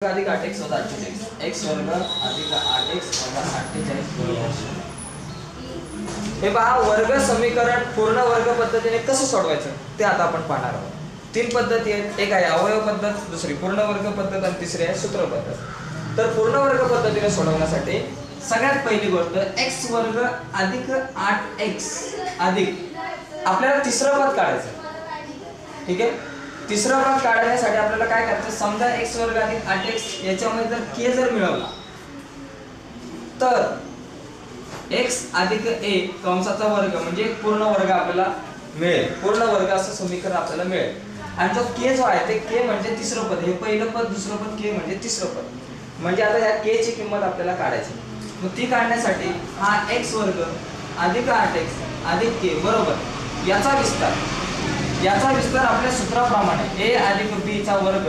अधिक आठ एक्स वजा अठ्ठेचाळीस एक्स वर्ग अधिक आठ एक्स वजा अठ्ठेचाळीस बरोबर हे पहा वर्ग समीकरण पूर्ण वर्ग पद्धतीने कसं सोडवायचं? ते आता आपण पाहणार आहोत. तीन पद्धती आहेत. एक आहे अवयव पद्धत दुसरी पूर्ण वर्ग पद्धत आणि तिसरी आहे सूत्र पद्धत. तर पूर्ण वर्ग पद्धतीने सोडवण्यासाठी सगळ्यात पहिली गोष्ट एक्स वर्ग अधिक आठ एक्स अधिक. आपल्याला तिसरं पद काढायचं ठीक आहे? तिसरा पद काढण्यासाठी आपल्याला काय करायचं? समजा एक्स वर्ग अधिक आठ एक्स याच्यामध्ये जर के जर मिळवला तर एक्स अधिक ए कंसाचा वर्ग म्हणजे एक पूर्ण वर्ग आपल्याला मिळेल. पूर्ण वर्ग असं समीकरण आपल्याला मिळेल. आणि जो के जो आहे ते के म्हणजे तिसरं पद. हे पहिलं पद दुसरं पद के म्हणजे तिसरं पद. म्हणजे आता या के ची किंमत आपल्याला काढायची. मग ती काढण्यासाठी हा एक्स वर्ग अधिक आठ एक्स अधिक के बरोबर याचा विस्तार. याचा विस्तार आपल्या सूत्राप्रमाणे ए अधिक बी चा वर्ग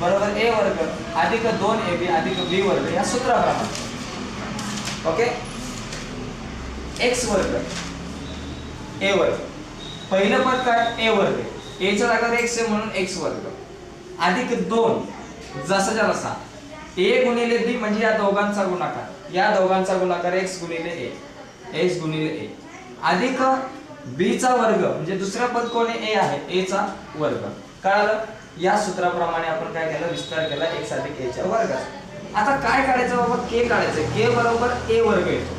बरोबर ए वर्ग अधिक दोन ए बी अधिक बी वर्ग या सूत्राप्रमाणे. ओके? एक्स वर्ग ए वर्ग. पहिलं पद काय? ए वर्ग. ए च्या जागा एक्स आहे म्हणून एक्स वर्ग. अधिक दोन जसाच्या जसा. ए गुणिले बी म्हणजे या दोघांचा गुणाकार. या दोघांचा गुणाकार एक्स गुणिले ए एक्स गुणिले ए अधिक बी चा वर्ग म्हणजे दुसरा पद कोण आहे? ए आहे. ए चा वर्ग. कळालं? या सूत्राप्रमाणे आपण काय केलं? विस्तार केला. एक्स अधिक ए च्या वर्गाचा आता काय काढायचं बाबा? के काढायचं. के बरोबर ए वर्ग येतो.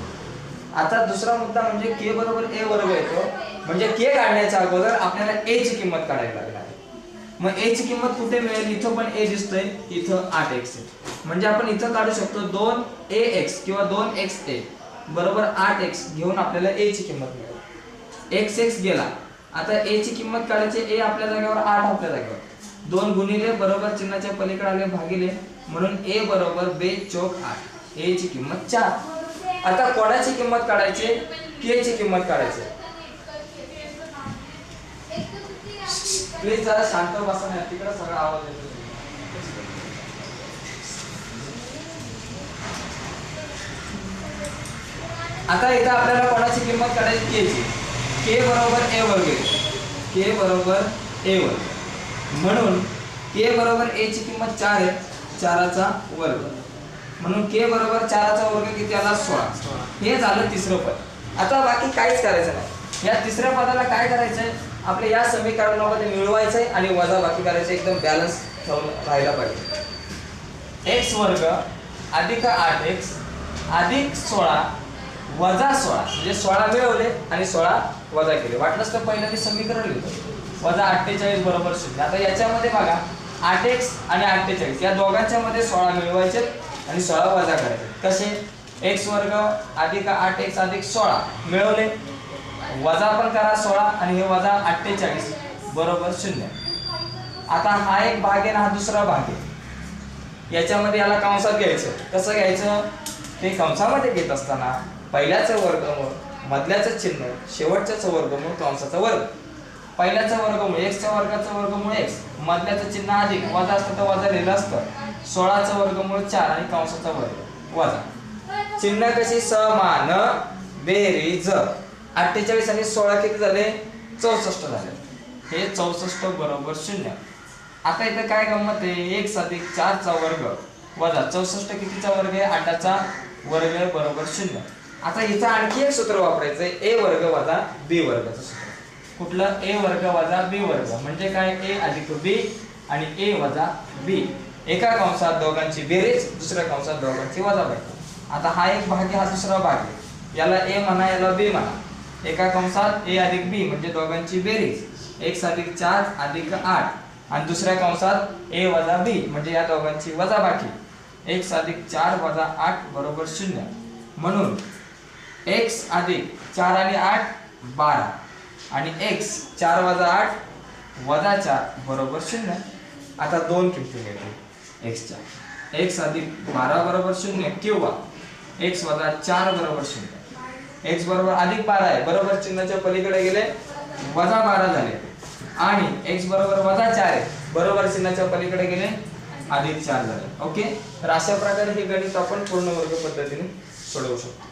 आता दुसरा मुद्दा म्हणजे के बरोबर ए वर्ग येतो. म्हणजे के काढण्याच्या अगोदर आपल्याला ए ची किंमत काढायला लागणार मग ए ची किंमत कुठे मिळेल? इथं पण ए दिसतंय. इथं आठ एक्स आहे. म्हणजे आपण इथं काढू शकतो दोन ए एक्स किंवा दोन एक्स ए बरोबर आठ एक्स घेऊन आपल्याला ए ची किंमत मिळेल. एक्स एक्स गेला. आता ए ची किंमत काढायची ए आपल्या जागेवर आठ आपल्या जागेवर. दोन गुणिले बरोबर चिन्हाच्या पलीकडे आले भागिले. म्हणून ए बरोबर बे चोक आठ. ए ची किंमत चार. आता कोणाची किंमत काढायची? के ची किंमत काढायची. प्लीज जरा शांत बसा नाही तिकडे सगळा आवाज येतो. आता इथं आपल्याला कोणाची किंमत काढायची? के ची. के बरोबर ए वर्ग के बरोबर ए वर्ग म्हणून के बरोबर ए ची किंमत चार आहे. चाराचा वर्ग. म्हणून के बरोबर चाराचा वर्ग किती आला? सोळा. हे झालं तिसरं पद. आता बाकी काहीच करायचं नाही. या तिसऱ्या पदाला काय करायचंय? आपल्या या समीकरणामध्ये मिळवायचंय आणि वजा बाकी करायचं एकदम बॅलन्स ठेवून राहायला पाहिजे. एक्स वर्ग अधिक आठ एक्स अधिक सोळा वजा सोळा. म्हणजे सोळा मिळवले आणि सोळा वजा केले. वाटलंच तर पहिलं मी समीकरण लिहितो. वजा अठ्ठेचाळीस बरोबर शून्य. आता याच्यामध्ये बघा आठ एक्स आणि अठ्ठेचाळीस. या दोघांच्या मध्ये सोळा मिळवायचे आणि सोळा वजा करायचे. कसे? एक्स वर्ग अधिक आठ एक्स अधिक सोळा मिळवले. वजा पण करा सोळा आणि हे वजा अठ्ठेचाळीस बरोबर शून्य. आता हा एक भाग आहे ना हा दुसरा भाग आहे. याच्यामध्ये याला कंसात घ्यायचं. कसं घ्यायचं? ते कंसामध्ये घेत असताना पहिल्याचं वर्गमूळ मधल्याचं चिन्ह शेवटच्याच वर्गमूळ कंसाचा वर्ग. पहिल्याचं वर्गमूळ म्हणजे एक्सच्या वर्गाचं वर्गमूळ एक्स मधल्याचं चिन्ह अधिक वजा असतं तर वजा लिहिलं असतं. सोळाचं वर्गमूळ चार आणि कंसाचा वर्ग वजा. चिन्ह कशी? समान बेरीज. अठ्ठेचाळीस आणि सोळा किती झाले? चौसष्ट झाले. हे चौसष्ट बरोबर शून्य. आता इथं काय गंमत आहे? एक अधिक चारचा वर्ग वजा चौसष्ट कितीचा वर्ग आहे? आठाचा वर्ग बरोबर शून्य. आता इथं आणखी एक सूत्र वापरायचं आहे ए वर्ग वजा बी वर्गाचं सूत्र कुठलं? ए वर्ग वजा बी वर्ग. म्हणजे काय? ए अधिक बी आणि ए वजा बी. एका कंसात दोघांची बेरीज दुसऱ्या कंसात दोघांची वजा बाकी आता हा एक भाग हा दुसरा भाग आहे. याला ए म्हणा याला बी म्हणा. एका कंसात ए अधिक बी म्हणजे दोघांची बेरीज. एक अधिक चार अधिक आठ. आणि दुसऱ्या कंसात ए वजा बी म्हणजे या दोघांची वजा बाकी. एक अधिक चार वजा आठ बरोबर शून्य. म्हणून एक्स अधिक चार आणि आठ बारा. आणि एक्स चार वजा आठ वजा चार बरोबर शून्य. आता दोन किमती मिळतील एक्सच्या एक्स अधिक बारा बरोबर शून्य किंवा एक्स वजा चार बरोबर शून्य. एक्स बरोबर अधिक बारा आहे बरोबर चिन्हाच्या पलीकडे गेले वजा बारा झाले. आणि एक्स बरोबर वजा चार आहे बरोबर चिन्हाच्या पलीकडे गेले अधिक चार झाले. ओके तर अशा प्रकारे हे गणित आपण पूर्ण वर्ग पद्धतीने सोडवू शकतो.